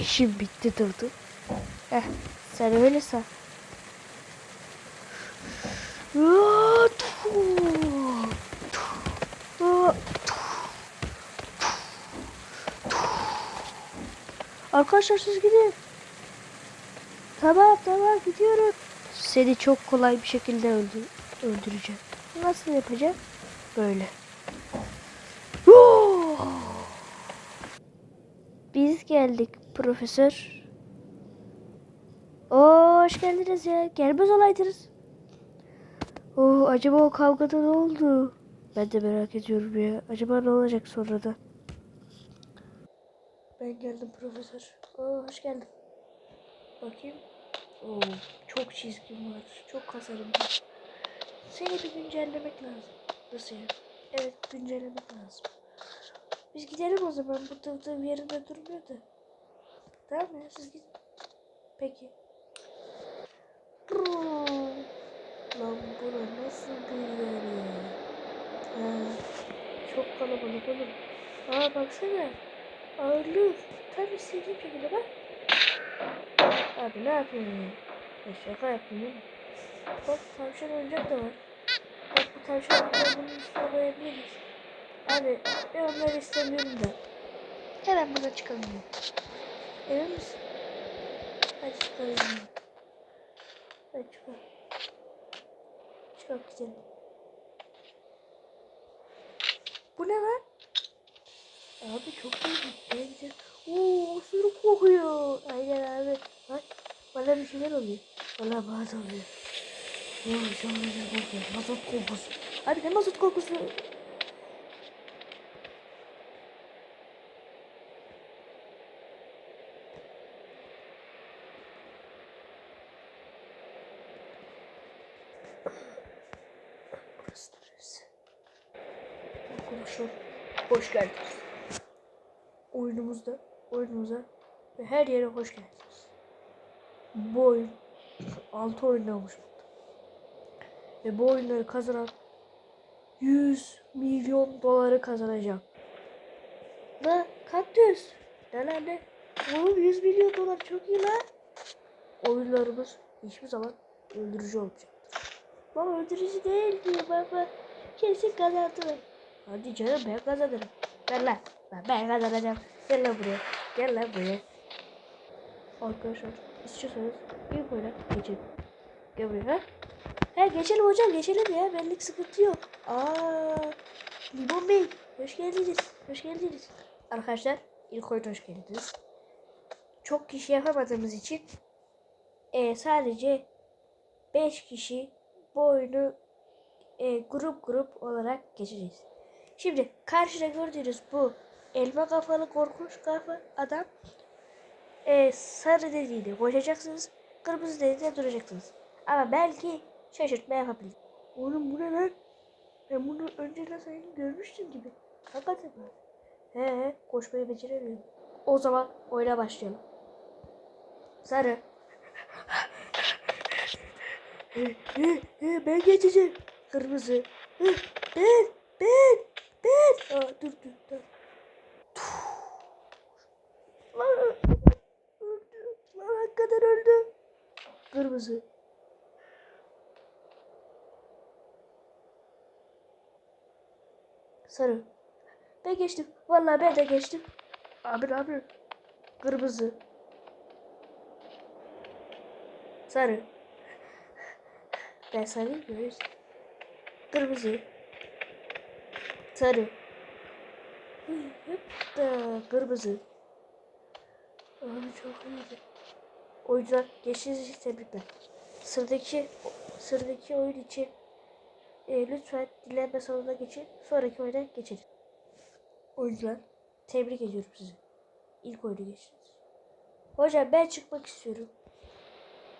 İşim bitti durdu. Heh, sen öyle san. Arkadaşlar siz gidin. Tamam tamam gidiyorum. Seni çok kolay bir şekilde öldür öldüreceğim. Nasıl yapacağım? Böyle. Biz geldik profesör. Oo, hoş geldiniz ya. Gelmez olaydınız. Oo, acaba o kavgada ne oldu? Ben de merak ediyorum ya. Acaba ne olacak sonra da? Ben geldim profesör. Oo, hoş geldin. Bakayım. Oo, çok çizgim var. Çok kasarım var. Seni bir güncellemek lazım. Nasıl yani? Evet güncellemek lazım. Biz gidelim o zaman. Bu tığdığım yerinde durmuyor da. Tamam ya siz gidin. Peki. Lan bura nasıl bir yer ya? Çok kalabalık oğlum. Aa baksana. Ağırlık. Tam istediğim şekilde bak. Abi ne yapıyorsun ya? şaka değil mi? Bak tavşan oyuncak da var. Bak bu tavşan oyuncağı bunun üstüne koyabiliriz. Abi ben onları istemiyorum da. Hemen buradan çıkalım Emin misin? Çıkalım ya. Hadi çıkalım. Çıkalım gidelim. Bu ne lan? Abi çok iyi. Ne güzel. Oo, osuruk kokuyor. Aynen abi. Bak bana bir şeyler oluyor. Bana da oluyor. Oo, çok güzel kokuyor. Mazot kokusu. Abi ne mazot kokusu? Burası neresi? Arkadaşlar hoş geldiniz. Oyunumuzda, oyunumuza ve her yere hoş geldiniz. Bu oyun 6 oyunda oluşmakta. Ve bu oyunları kazanan 100 milyon doları kazanacak. Da kaktüs. Ne lan ne? Oğlum 100 milyon dolar çok iyi lan. Oyunlarımız hiçbir zaman öldürücü olmayacaktır. Baba öldürücü değil diyor baba. Kesin kazandı. Hadi canım ben kazanırım. Ver lan. Ben, ben kazanacağım. Gel lan buraya. Gel lan buraya. Arkadaşlar istiyorsanız ilk oyuna geçelim. Gel buraya. Ha? He geçelim hocam geçelim ya. Benlik sıkıntı yok. Aa, Limon Bey hoş geldiniz. Hoş geldiniz. Arkadaşlar ilk oyuna hoş geldiniz. Çok kişi yapamadığımız için e, sadece 5 kişi bu oyunu e, grup grup olarak geçeceğiz. Şimdi karşıda gördüğünüz bu elma kafalı korkunç kafa adam e, sarı dediğinde koşacaksınız. Kırmızı dediğinde duracaksınız. Ama belki şaşırtma yapabilir. Oğlum bu ne lan? Ben bunu önceden sanki görmüştüm gibi. Hakikaten mi? He he koşmayı beceremiyorum. O zaman oyuna başlayalım. Sarı. Ben geçeceğim. Kırmızı. Ben, ben, ben. Aa, dur dur dur. Lan öldü. Lan hakikaten öldü. Kırmızı. Sarı. Ben geçtim. Vallahi ben de geçtim. Abi abi. Kırmızı. Sarı. Ben sarıyım görüyorsun. Kırmızı. Sarı. Hep da kırmızı. Abi çok iyiydi. Oyuncular geçtiğiniz için tebrikler. Sıradaki sıradaki oyun için e, lütfen dinlenme salonuna geçin. Sonraki oyuna geçelim. Oyuncular tebrik ediyorum sizi. İlk oyunu geçtiniz. Hocam ben çıkmak istiyorum.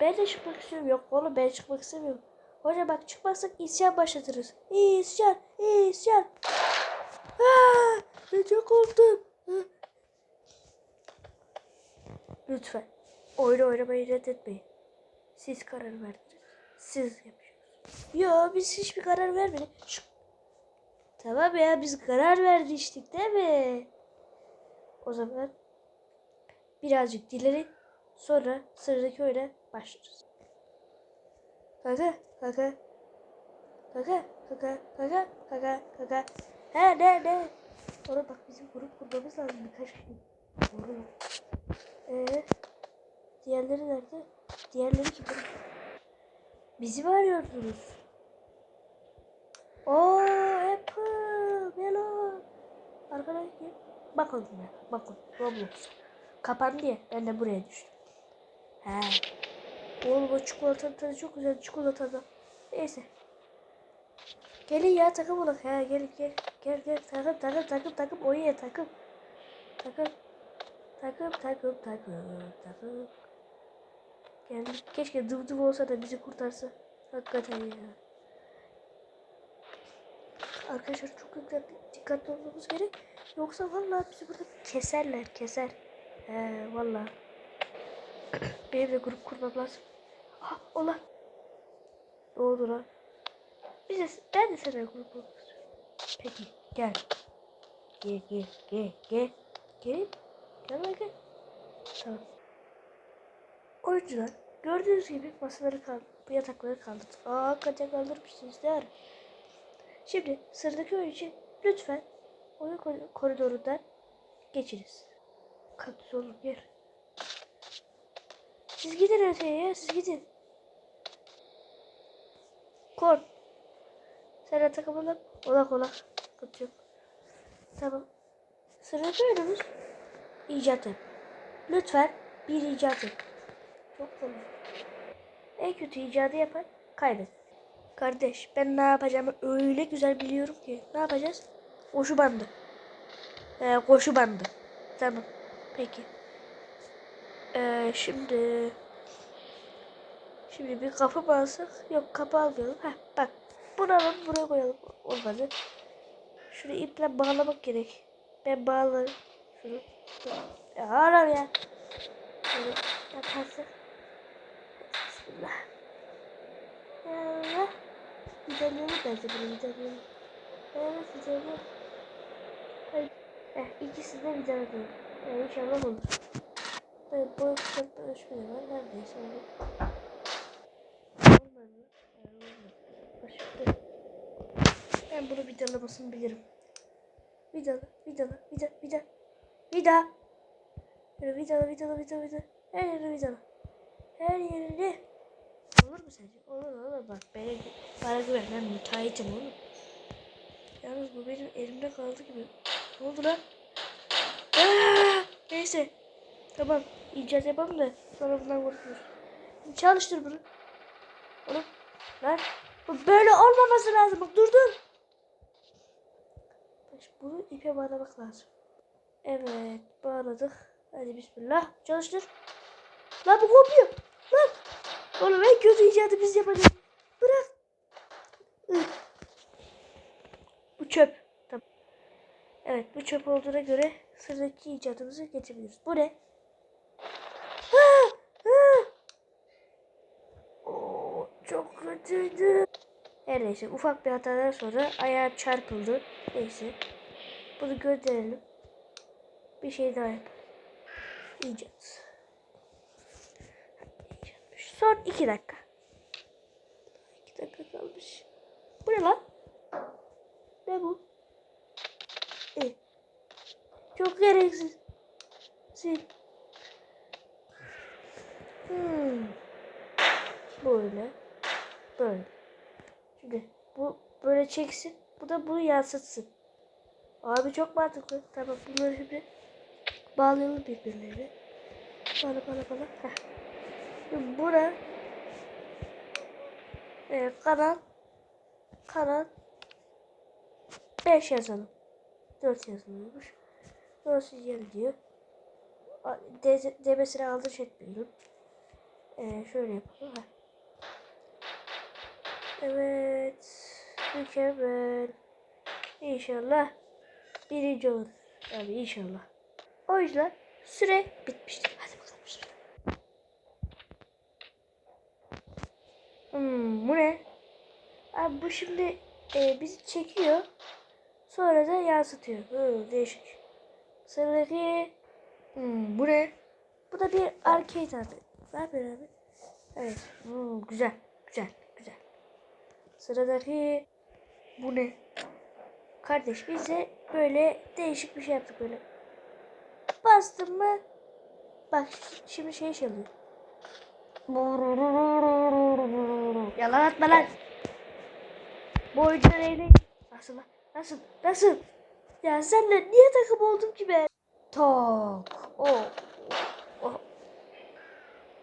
Ben de çıkmak istiyorum. Yok oğlum ben çıkmak istemiyorum. Hocam bak çıkmazsak isyan başlatırız. İsyan, isyan. Aa, ben çok korktum. Lütfen oyunu oynamayı reddetmeyin. Siz karar verdiniz. Siz yapıyorsunuz. Yo biz hiçbir karar vermedik. Şşt. Tamam ya biz karar vermiştik değil mi? O zaman birazcık dilerin. Sonra sıradaki oyuna başlarız. Kaka, kaka. Kaka, kaka, kaka, kaka, kaka. He ne ne? Sonra bak bizim grup kurmamız lazım birkaç gün. Doğru? Ee, diğerleri nerede? Diğerleri kim? Bizi mi arıyordunuz? Oo Apple, Melon. Arkadaşlar bakın ya, bakın Roblox. Kapandı ya, ben de buraya düştüm. He. Oğlum o çikolatanın tadı çok güzel çikolatadan. Neyse. Gelin ya takım olak. He gelin gel. Gel gel takım takım takım takım oye takım. Takım. Takım takım takım takım. Geldim. Keşke dıv dıv olsa da bizi kurtarsa. Hakikaten ya. Arkadaşlar çok dikkatli olmamız gerek. Yoksa vallahi bizi burada keserler keser. He vallahi. Benim de grup kurmam lazım. Ah ola. Oldu lan? Biz de, ben de sana grup istiyorum. Peki gel. Gel gel gel gel. Gel. Gel gel. Tamam. Oyuncular gördüğünüz gibi masaları kaldı. Bu yatakları kaldırdık. Aa hakikaten kaldırmışsınız ara? Şimdi sıradaki oyun için lütfen oyun kor- koridorundan geçiniz. Kaktüs oğlum gel. Siz gidin öteye ya siz gidin. Kor. Sen olak olak. Sıkıntı yok. Tamam. Sıradaki oyunumuz icat yap. Lütfen bir icat yap. Çok kolay. En kötü icadı yapan kaybeder. Kardeş ben ne yapacağımı öyle güzel biliyorum ki. Ne yapacağız? Koşu bandı. Ee, koşu bandı. Tamam. Peki. Ee, şimdi şimdi bir kapı mı alsak? Yok kapı almayalım. Heh, bak. Bunu alalım buraya koyalım. Olmadı. Şunu iple bağlamak gerek. Ben bağlarım. Şunu. Ya arar ya. Şöyle yaparsak. Bismillah. Allah. Gidelim bence bunu gidelim. Evet gidelim. Hayır. Eh, ikisi de bir tane değil. Yani inşallah olur. Evet, bu kısımda ölçmeli var. Neredeyse olur. Olmadı. Yani olmadı. Başka. Ben bunu vidalamasını bilirim. Vidala, vidala, vida, vida, vida. Böyle vidala, vidala, vidala, vidala. Her yere vidala. Her yerine. Olur mu sence? Olur olur bak bana, bana güven ben müteahhitim oğlum. Yalnız bu benim elimde kaldı gibi. Ne oldu lan? Aa! Neyse. Tamam. icat yapalım da sonra bundan korkuyoruz. Çalıştır bunu. Oğlum. Lan. Bu böyle olmaması lazım. Bak dur dur. Bunu ipe bağlamak lazım. Evet. Bağladık. Hadi bismillah. Çalıştır. Lan bu kopuyor. Lan. Oğlum en kötü icadı biz yapacağız. Bırak. Bu çöp. Tamam. Evet bu çöp olduğuna göre sıradaki icadımızı geçebiliriz. Bu ne? Ha! Ha! Oo, çok kötüydü. Her neyse ufak bir hatadan sonra ayağı çarpıldı. Neyse. Bunu gönderelim. Bir şey daha yap. İcat. Son iki dakika. İki dakika kalmış. Bu ne lan? Ne bu? E. Çok gereksiz. Sil. Hmm. Böyle. Böyle. Şimdi bu böyle çeksin. Bu da bunu yansıtsın. Abi çok mantıklı. Tamam bunları şimdi bağlayalım birbirlerine. Bana bana bana. Heh. Şimdi buna e, kanal kanal 5 yazalım. 4 yazılıyormuş. Burası yer diyor. Demesine aldırış etmeyelim. Ee, şöyle yapalım. Heh. Evet. Mükemmel. İnşallah birinci olur. Abi inşallah. O yüzden süre bitmiştir. Hadi bakalım süre. Hmm, bu ne? Abi bu şimdi e, bizi çekiyor. Sonra da yansıtıyor. Hı, değişik. Sıradaki hmm, bu ne? da bir arcade abi. Ne yapıyor abi? Evet. Hmm, güzel. Güzel. Güzel. Sıradaki bu ne? Kardeş biz de böyle değişik bir şey yaptık böyle. Bastım mı? Bak şimdi şey çalıyor. Yalan atma lan. Bu oyuncular eğlen. Nasıl? Nasıl? Nasıl? Ya senle niye takım oldum ki ben? Tok. Oh. oh.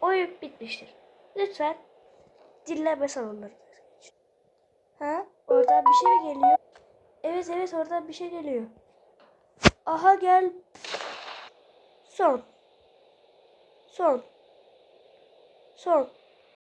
Oyun bitmiştir. Lütfen dinleme salonlarına. Ha? Oradan bir şey geliyor? Evet evet oradan bir şey geliyor. Aha gel. Son. Son. Son.